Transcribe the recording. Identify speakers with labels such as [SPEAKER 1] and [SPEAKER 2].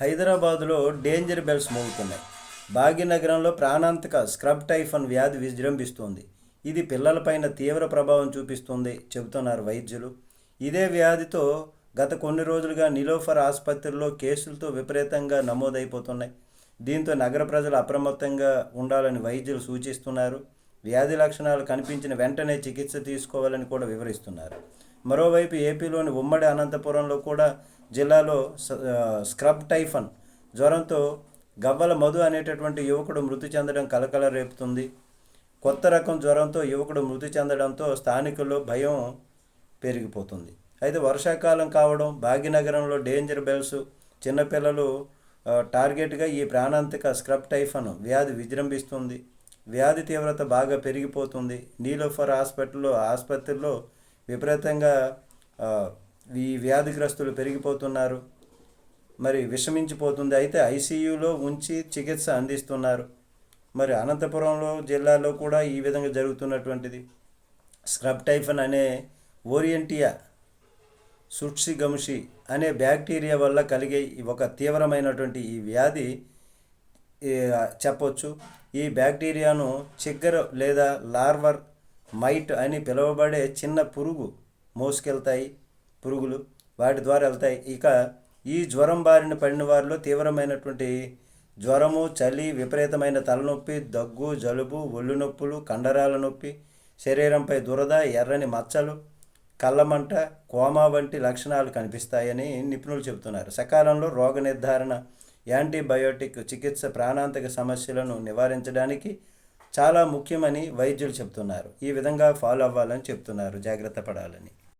[SPEAKER 1] హైదరాబాదులో danger bells మోగుతున్నాయి. భాగ్యనగరంలో ప్రాణాంతక స్క్రబ్ టైఫన్ వ్యాధి విజృంభిస్తోంది. ఇది పిల్లలపైన తీవ్ర ప్రభావం చూపిస్తుంది చెబుతున్నారు వైద్యులు. ఇదే వ్యాధితో గత కొన్ని రోజులుగా నిలోఫర్ ఆసుపత్రిలో కేసులతో విపరీతంగా నమోదైపోతున్నాయి. దీంతో నగర ప్రజలు అప్రమత్తంగా ఉండాలని వైద్యులు సూచిస్తున్నారు. వ్యాధి లక్షణాలు కనిపించిన వెంటనే చికిత్స తీసుకోవాలని కూడా వివరిస్తున్నారు. మరోవైపు ఏపీలోని ఉమ్మడి అనంతపురంలో కూడా జిల్లాలో స- స్క్రబ్ టైఫన్ జ్వరంతో గవ్వల మధు అనేటటువంటి యువకుడు మృతి చెందడం కలకల రేపుతుంది. కొత్త రకం జ్వరంతో యువకుడు మృతి చెందడంతో స్థానికుల్లో భయం పెరిగిపోతుంది. అయితే వర్షాకాలం కావడం భాగ్యనగరంలో డేంజర్ బెల్స్ చిన్నపిల్లలు టార్గెట్గా ఈ ప్రాణాంతక స్క్రబ్ టైఫన్ వ్యాధి విజృంభిస్తుంది. వ్యాధి తీవ్రత బాగా పెరిగిపోతుంది. నీలోఫర్ హాస్పిటల్లో ఆసుపత్రిలో విపరీతంగా ఈ వ్యాధిగ్రస్తులు పెరిగిపోతున్నారు. మరి విషమించిపోతుంది. అయితే ఐసీయూలో ఉంచి చికిత్స అందిస్తున్నారు. మరి అనంతపురంలో జిల్లాలో కూడా ఈ విధంగా జరుగుతున్నటువంటిది. స్క్రబ్ టైఫన్ అనే ఓరియంటియా సుట్సిగంషి అనే బ్యాక్టీరియా వల్ల కలిగే ఒక తీవ్రమైనటువంటి ఈ వ్యాధి చెప్పొచ్చు. ఈ బ్యాక్టీరియాను చిగ్గర లేదా లార్వర్ మైట్ అని పిలువబడే చిన్న పురుగు మోసుకెళ్తాయి. పురుగులు వాటి ద్వారా వెళ్తాయి. ఇక ఈ జ్వరం బారిన పడిన వారిలో తీవ్రమైనటువంటి జ్వరము చలి విపరీతమైన తలనొప్పి దగ్గు జలుబు ఒళ్ళు నొప్పులు కండరాల నొప్పి శరీరంపై దురద ఎర్రని మచ్చలు కళ్ళమంట కోమా వంటి లక్షణాలు కనిపిస్తాయని నిపుణులు చెబుతున్నారు. సకాలంలో రోగ నిర్ధారణ యాంటీబయోటిక్ చికిత్స ప్రాణాంతక సమస్యలను నివారించడానికి చాలా ముఖ్యమని వైద్యులు చెప్తున్నారు. ఈ విధంగా ఫాలో అవ్వాలని చెప్తున్నారు. జాగ్రత్త పడాలని.